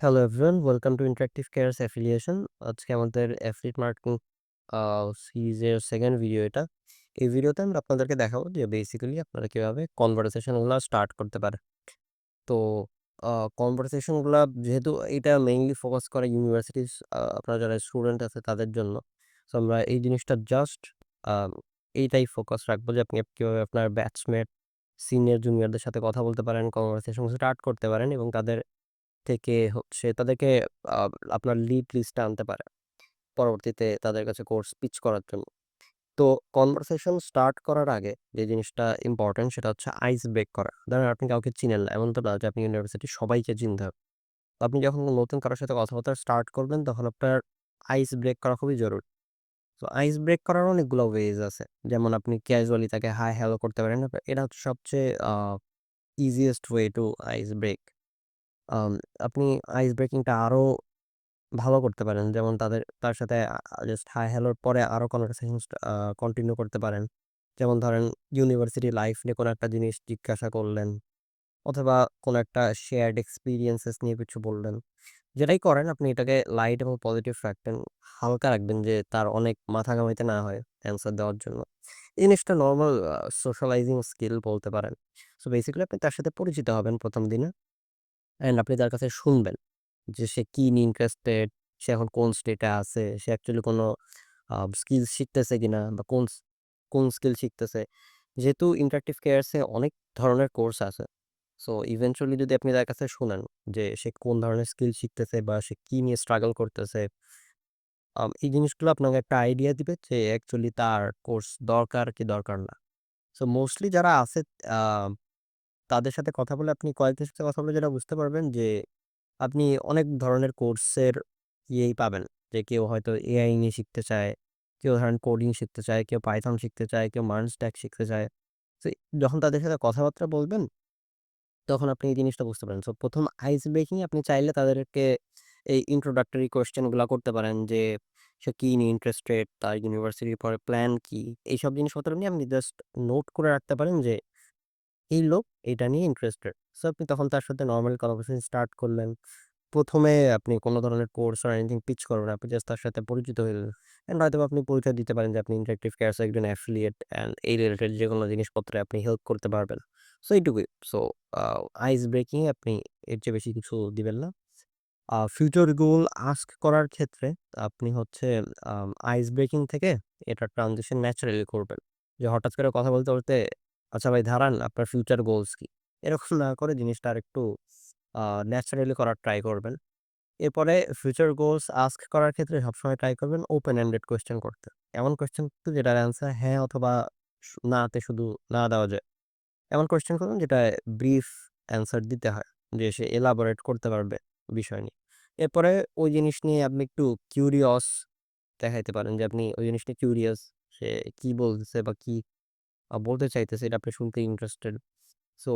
Hello everyone, welcome to interactive cares affiliation. আজকে আমাদের affiliate marketing আ সিরিজের সেকেন্ড ভিডিও এটা। এই ভিডিওতে আমরা আপনাদেরকে দেখাবো যে বেসিক্যালি আপনারা কীভাবে কনভারসেশনগুলা স্টার্ট করতে পারেন। তো আ কনভারসেশনগুলা যেহেতু এটা মেইনলি ফোকাস করে ইউনিভার্সিটিস আপনারা যারা স্টুডেন্ট আছে তাদের জন্য। সো আমরা এই জিনিসটা জাস্ট এইটাই ফোকাস রাখব যে আপনি কীভাবে আপনার ব্যাচমেট, সিনিয়র জুনিয়রদের সাথে কথা বলতে পারেন, কনভারসেশন স্টার্ট করতে পারেন এবং তাদের থেকে হচ্ছে তাদেরকে আপনার লিড লিস্টে আনতে পারে। পরবর্তীতে তাদের কাছে কোর্স পিচ করার জন্য। তো কনভারসেশন স্টার্ট করার আগে যে জিনিসটা ইম্পোর্টেন্ট সেটা হচ্ছে আইস ব্রেক করা। ধরেন আপনি কাউকে চিনেন না। এমন তো না যে আপনি ইউনিভার্সিটির সবাইকে চিনতে হবে। তো আপনি যখন নতুন কারও সাথে কথাবার্তা স্টার্ট করবেন, তখন আপনার আইস ব্রেক করা খুবই জরুরি। তো আইস ব্রেক করার অনেকগুলো ওয়েজ আছে। যেমন আপনি ক্যাজুয়ালি তাকে হাই হ্যালো করতে পারেন। এটা হচ্ছে সবচেয়ে easiest way to ice break. আপনি আইস ব্রেকিংটা আরও ভালো করতে পারেন। যেমন তাদের, তার সাথে জাস্ট হাই হ্যালোর পরে আরও কনভারসেশন কন্টিনিউ করতে পারেন। যেমন ধরেন ইউনিভার্সিটি লাইফ নিয়ে কোনো একটা জিনিস জিজ্ঞাসা করলেন, অথবা কোনো একটা শেয়ার্ড এক্সপেরিয়েন্সেস নিয়ে কিছু বললেন। যেটাই করেন, আপনি এটাকে লাইট এবং পজিটিভ রাখবেন। হালকা রাখবেন যে তার অনেক মাথা ঘামাইতে না হয় অ্যান্সার দেওয়ার জন্য। এই জিনিসটা নরমাল সোশ্যালাইজিং স্কিল বলতে পারেন। সো বেসিক্যালি আপনি তার সাথে পরিচিত হবেন ১ম দিনে। অ্যান্ড আপনি তার কাছে শুনবেন যে সে কি নিয়ে ইন্টারেস্টেড, সে এখন কোন স্টেটে আছে, সে অ্যাকচুয়ালি কোনো স্কিল শিখতেছে কিনা বা কোন কোন স্কিল শিখতেছে। যেহেতু ইন্টারেক্টিভ কেয়ারস অনেক ধরনের কোর্স আছে। সো ইভেনচুয়ালি যদি আপনি তার কাছে শোনেন যে সে কোন ধরনের স্কিল শিখতেছে বা সে কী নিয়ে স্ট্রাগল করতেছে। এই জিনিসগুলো আপনাকে একটা আইডিয়া দিবে যে অ্যাকচুয়ালি তার কোর্স দরকার কি দরকার না। সো মোস্টলি যারা আছে তাদের সাথে কথা বলে আপনি কয়েকজনের সাথে কথা বলে যেটা বুঝতে পারবেন যে আপনি অনেক ধরনের কোর্সের ইয়েই পাবেন। যে কেউ হয়তো এআই নিয়ে শিখতে চায়, কেউ ধরেন কোডিং শিখতে চায়, কেউ পাইথন শিখতে চায়, কেউ মার্ন স্ট্যাক শিখতে চায়। তো যখন তাদের সাথে কথাবার্তা বলবেন, তখন আপনি এই জিনিসটা বুঝতে পারেন। সো প্রথম আইস ব্রেকিং আপনি চাইলে তাদেরকে এই ইন্ট্রোডাক্টরি কোয়েশ্চেনগুলো করতে পারেন যে সে কী নিয়ে ইন্টারেস্টেড, তার ইউনিভার্সিটির পরে প্ল্যান কি? এইসব জিনিসপত্র নিয়ে আপনি জাস্ট নোট করে রাখতে পারেন যে এই লোক এটা নিয়ে ইন্টারেস্টেড। সো আপনি তখন তার সাথে নর্মাল কনভারসেশন স্টার্ট করলেন। প্রথমে আপনি কোন ধরনের কোর্স অর এনিথিং পিচ করবেন আপনি জাস্ট তার সাথে পরিচিত হলেন। অ্যান্ড হয়তোবা আপনি পরিচয় দিতে পারেন যে আপনি ইন্টারেক্টিভ কেয়ারস একজন অ্যাফিলিয়েট অ্যান্ড এই রিলেটেড যেকোনো জিনিসপত্রে আপনি হেল্প করতে পারবেন। সো এইটুকুই। সো আইস ব্রেকিং আপনি এর চেয়ে বেশি কিছু দিবেন না। ফিউচার গোল আস্ক করার ক্ষেত্রে আপনি হচ্ছে আইস ব্রেকিং থেকে এটা ট্রানজিশন ন্যাচারালি করবেন। যে হঠাৎ করে কথা বলতে, বলতে আচ্ছা ভাই, দাঁড়ান আপনার ফিউচার গোলস কি? এরকম না করে জিনিসটা আরেকটু, আ ন্যাচারালি করার ট্রাই করবেন। এরপরে ফিউচার গোলস আস্ক করার ক্ষেত্রে সবসময় ট্রাই করবেন ওপেন এন্ডেড কোয়েশ্চেন করতে। এমন কোয়েশ্চেন করতে যেটার অ্যান্সার হ্যাঁ অথবা সু না তে শুধু না দেওয়া যায়। এমন কোয়েশ্চেন করুন যেটায় ব্রিফ অ্যান্সার দিতে হয়। যে সে এলাবোরেট করতে পারবে বিষয় নিয়ে। এরপরে ওই জিনিস নিয়ে আপনি একটু কিউরিয়াস দেখাইতে পারেন যে আপনি ওই জিনিস নিয়ে কিউরিয়াস। সে কি বলতেছে বা কি বলতে চাইতেছে এটা আপনি শুনতে ইন্টারেস্টেড। সো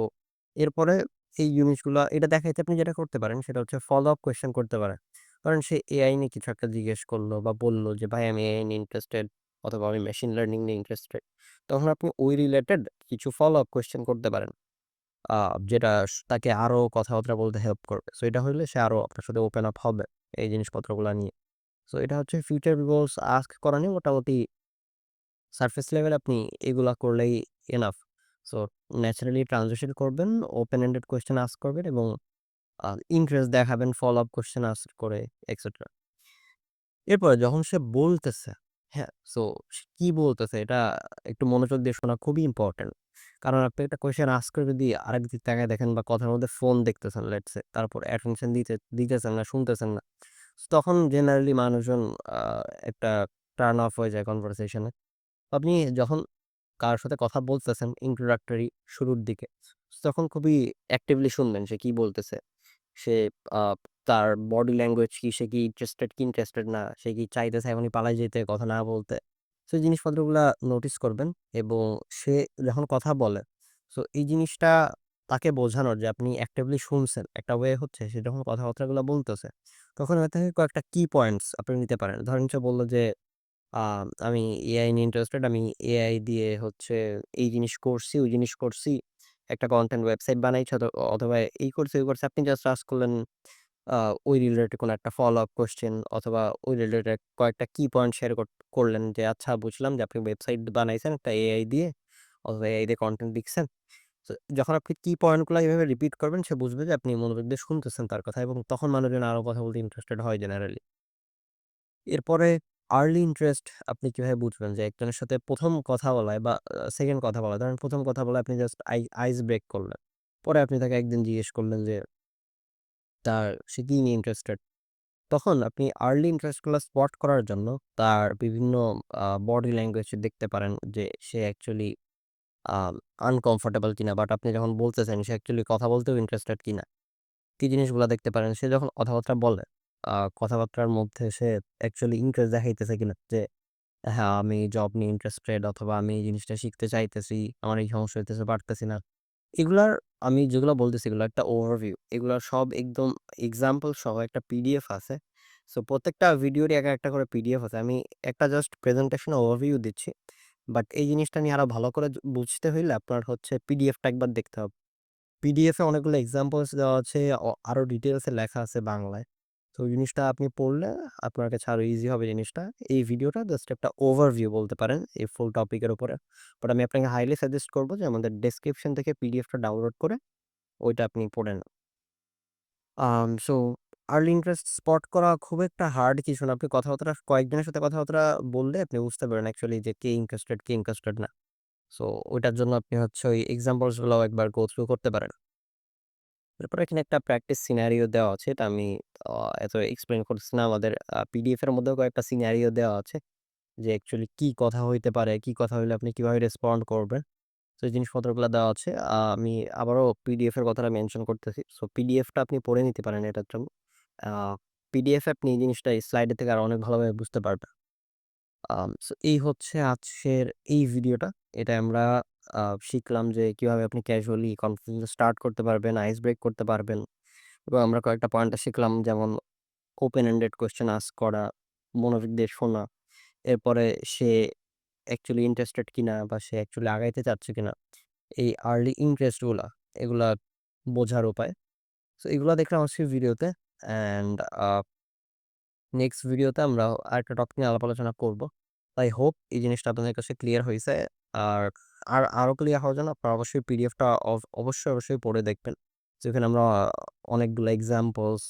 এরপরে এই জিনিসগুলা এটা দেখাইতে আপনি যেটা করতে পারেন সেটা হচ্ছে ফলো আপ কোয়েশ্চেন করতে পারেন। কারণ সে এআই নিয়ে কিছু একটা জিজ্ঞেস করল বা বলল যে, "ভাই আমি এআই নিয়ে ইন্টারেস্টেড অথবা আমি মেশিন লার্নিং নিয়ে ইন্টারেস্টেড।" তখন আপনি ওই রিলেটেড কিছু ফলো আপ কোয়েশ্চেন করতে পারেন। যেটা তাকে আরও কথাবার্তা বলতে হেল্প করবে। সো এটা হলে সে আরও আপনার সাথে ওপেন আপ হবে এই জিনিসপত্রগুলো নিয়ে। সো এটা হচ্ছে ফিউচার গোলস আস্ক করা নিয়ে মোটামুটি সারফেস লেভেল আপনি এগুলা করলেই এনাফ। সো ন্যাচারালি ট্রানজিশন করবেন, ওপেন এন্ডেড কোয়েশ্চেন আস্ক করবেন এবং ইন্টারেস্ট দেখাবেন ফলো আপ কোয়েশ্চেন আস্ক করে এটসেট্রা। এরপরে যখন সে বলতেছে, হ্যাঁ? সো কি বলতেছে এটা একটু মনোযোগ দিয়ে শোনা খুবই ইম্পোর্টেন্ট। কারণ আপনি একটা কোয়েশ্চেন আস্ক করে যদি আরেক দিক তাকায় দেখেন বা কথার মধ্যে ফোন দেখতেছেন লেটসে তারপর অ্যাটেনশন দিতে দিতেছেন না, শুনতেছেন না। তখন জেনারেলি মানুষজন একটা টার্ন অফ হয়ে যায় কনভারসেশন। আপনি যখন কার সাথে কথা বলতেছেন introductory শুরুর দিকে, তখন খুবই অ্যাক্টিভলি শুনবেন সে কি বলতেছে। সে আ তার বডি ল্যাঙ্গুয়েজ কি, সে কি ইন্টারেস্টেড কি ইন্টারেস্টেড না, সে কি চাইতেছে এখনই পালায় যেতে, কথা না বলতে। সো এই জিনিসপত্রগুলা নোটিস করবেন এবং সে যখন কথা বলে, সো এই জিনিসটা তাকে বোঝানোর যে আপনি অ্যাক্টিভলি শুনছেন। একটা ওয়ে হচ্ছে সে যখন কথাবার্তাগুলো বলতেছে, তখন হয়তো কয়েকটা কি পয়েন্টস আপনি নিতে পারেন। ধরেন সে বলল যে আমি এআই নিয়ে ইন্টারেস্টেড। আমি এআই দিয়ে হচ্ছে এই জিনিস করছি, ওই জিনিস করছি। একটা কনটেন্ট ওয়েবসাইট বানাইছি অথ অথবা এই করছি, ওই করছি। আপনি জাস্ট আস্ক করলেন ওই রিলেটেড কোনো একটা ফলো আপ কোয়েশ্চেন অথবা ওই রিলেটেড কয়েকটা কি পয়েন্ট শেয়ার কর করলেন যে, আচ্ছা বুঝলাম যে আপনি ওয়েবসাইট বানাইছেন একটা এআই দিয়ে অথবা এআই দিয়ে কনটেন্ট লিখছেন। তো যখন আপনি কি পয়েন্টগুলো এভাবে রিপিট করবেন সে বুঝবে যে আপনি মনোযোগ দিয়ে শুনতেছেন তার কথা এবং তখন মানুষজন আরও কথা বলতে ইন্টারেস্টেড হয় জেনারেলি। এরপরে আর্লি ইন্টারেস্ট আপনি কীভাবে বুঝবেন যে একজনের সাথে ১ম কথা বলায় বা সেকেন্ড কথা বলা, ধরেন ১ম কথা বলায় আপনি জাস্ট আই আইস ব্রেক করলেন। পরে আপনি তাকে একদিন জিজ্ঞেস করলেন যে তার সে কি নিয়ে ইন্টারেস্টেড? তখন আপনি আর্লি ইন্টারেস্টগুলা স্পট করার জন্য তার বিভিন্ন বডি ল্যাঙ্গুয়েজ দেখতে পারেন যে সে অ্যাকচুয়ালি আ আনকমফোর্টেবল কিনা বাট আপনি যখন বলতেছেন সে অ্যাকচুয়ালি কথা বলতেও ইন্টারেস্টেড কিনা। কি জিনিসগুলা দেখতে পারেন? সে যখন কথাবার্তা বলে, কথাবার্তার মধ্যে সে অ্যাকচুয়ালি ইন্টারেস্ট দেখাইতেছে কিনা যে, হ্যাঁ, আমি জব নিয়ে ইন্টারেস্টেড অথবা আমি এই জিনিসটা শিখতে চাইতেছি, আমার এই সমস্যা হইতেছে পারতেছি না। এগুলার আমি যেগুলো বলতেছি এগুলো একটা ওভারভিউ। এগুলার সব একদম এক্সাম্পল সহ একটা পিডিএফ আছে। সো প্রত্যেকটা ভিডিওরই একা একটা করে পিডিএফ আছে। আমি একটা জাস্ট প্রেজেন্টেশন ওভারভিউ দিচ্ছি। বাট এই জিনিসটা নিয়ে আরও ভালো করে বুঝতে হইলে আপনার হচ্ছে পিডিএফটা একবার দেখতে হবে। পিডিএফে অনেকগুলো এক্সাম্পলস দেওয়া আছে, অ আরও ডিটেইলস লেখা আছে বাংলায়। তো জিনিসটা আপনি পড়লে আপনার কাছে আরও ইজি হবে জিনিসটা। এই ভিডিওটা জাস্ট একটা ওভারভিউ বলতে পারেন এই ফুল টপিকের উপরে। বাট আমি আপনাকে হাইলি সাজেস্ট করব যে আমাদের ডেসক্রিপশন থেকে পিডিএফটা ডাউনলোড করে ওইটা আপনি পড়ে নেন। সো আর্লি ইন্টারেস্ট স্পট করা খুব একটা হার্ড কিছু না। আপনি কথাবার্তা কয়েকজনের সাথে কথাবার্তা বললে আপনি বুঝতে পারেন অ্যাকচুয়ালি যে কে ইন্টারেস্টেড, কে ইন্টারেস্টেড না। সো ওইটার জন্য আপনি হচ্ছে ওই এক্সাম্পলসগুলো একবার গো থ্রু করতে পারেন। এরপর এখানে একটা প্র্যাকটিস সিনারিও দেওয়া আছে। এটা আমি এত এক্সপ্লেন করছি না। আমাদের পিডিএফ এর মধ্যেও কয়েকটা সিনারিও দেওয়া আছে। যে অ্যাকচুয়ালি কি কথা হইতে পারে, কি কথা হইলে আপনি কীভাবে রেসপন্ড করবেন। এই জিনিসপত্রগুলা দেওয়া আছে। আমি আবারও পিডিএফ এর কথাটা মেনশন করতেছি। সো পিডিএফটা আপনি পড়ে নিতে পারেন এটার জন্য। পিডিএফ আপনি এই জিনিসটা স্লাইডের থেকে আরও অনেক ভালোভাবে বুঝতে পারবেন। সো এই হচ্ছে আজকের এই ভিডিওটা। এটা আমরা শিখলাম যে কীভাবে আপনি ক্যাজুয়ালি কনভারসেশন স্টার্ট করতে পারবেন, আইস ব্রেক করতে পারবেন। এবং আমরা কয়েকটা পয়েন্টও শিখলাম যেমন ওপেন এন্ডেড কোয়েশ্চেন আস্ক করা, মনোযোগ দিয়ে শোনা। এরপরে সে অ্যাকচুয়ালি ইন্টারেস্টেড কিনা বা সে অ্যাকচুয়ালি আগাইতে চাচ্ছে কিনা। এই আর্লি ইন্টারেস্টগুলা, এগুলা বোঝার উপায়। সো এগুলা দেখলাম আজকের ভিডিওতে অ্যান্ড নেক্সট ভিডিওতে আমরা আরেকটা টপিক নিয়ে আলাপ আলোচনা করব। আই হোপ এই জিনিসটা আপনাদের কাছে ক্লিয়ার হয়েছে আর আর আরও ক্লিয়ার হওয়ার জন্য আপনারা অবশ্যই পিডিএফটা অব অবশ্যই, অবশ্যই পড়ে দেখবেন। যেখানে আমরা অনেকগুলো এক্সাম্পলস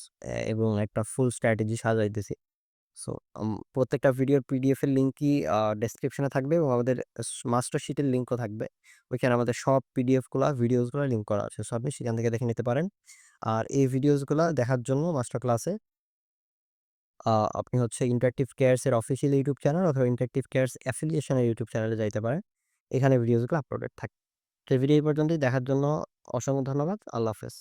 এবং একটা ফুল স্ট্র্যাটেজি সাজাইতেছি। সো প্রত্যেকটা ভিডিওর পিডিএফের লিঙ্কই ডেসক্রিপশনে থাকবে এবং আমাদের মাস্টার শিটের লিঙ্কও থাকবে। ওইখানে আমাদের সব পিডিএফগুলা, ভিডিওস লিঙ্ক করা আছে। সো আপনি সেখান থেকে দেখে নিতে পারেন। আর এই ভিডিওসগুলা দেখার জন্য মাস্টার ক্লাসে আপনি হচ্ছে ইন্টারেক্টিভ কেয়ার্সের অফিসিয়াল ইউটিউব চ্যানেল অথবা ইন্টারেক্টিভ কেয়ার্স অ্যাফিলিয়েশনের ইউটিউব চ্যানেলে যাইতে পারেন। এখানে ভিডিওসগুলো আপলোডেড থাকে। তো ভিডিও এই পর্যন্তই দেখার জন্য অসংখ্য ধন্যবাদ। আল্লাহ হাফেজ।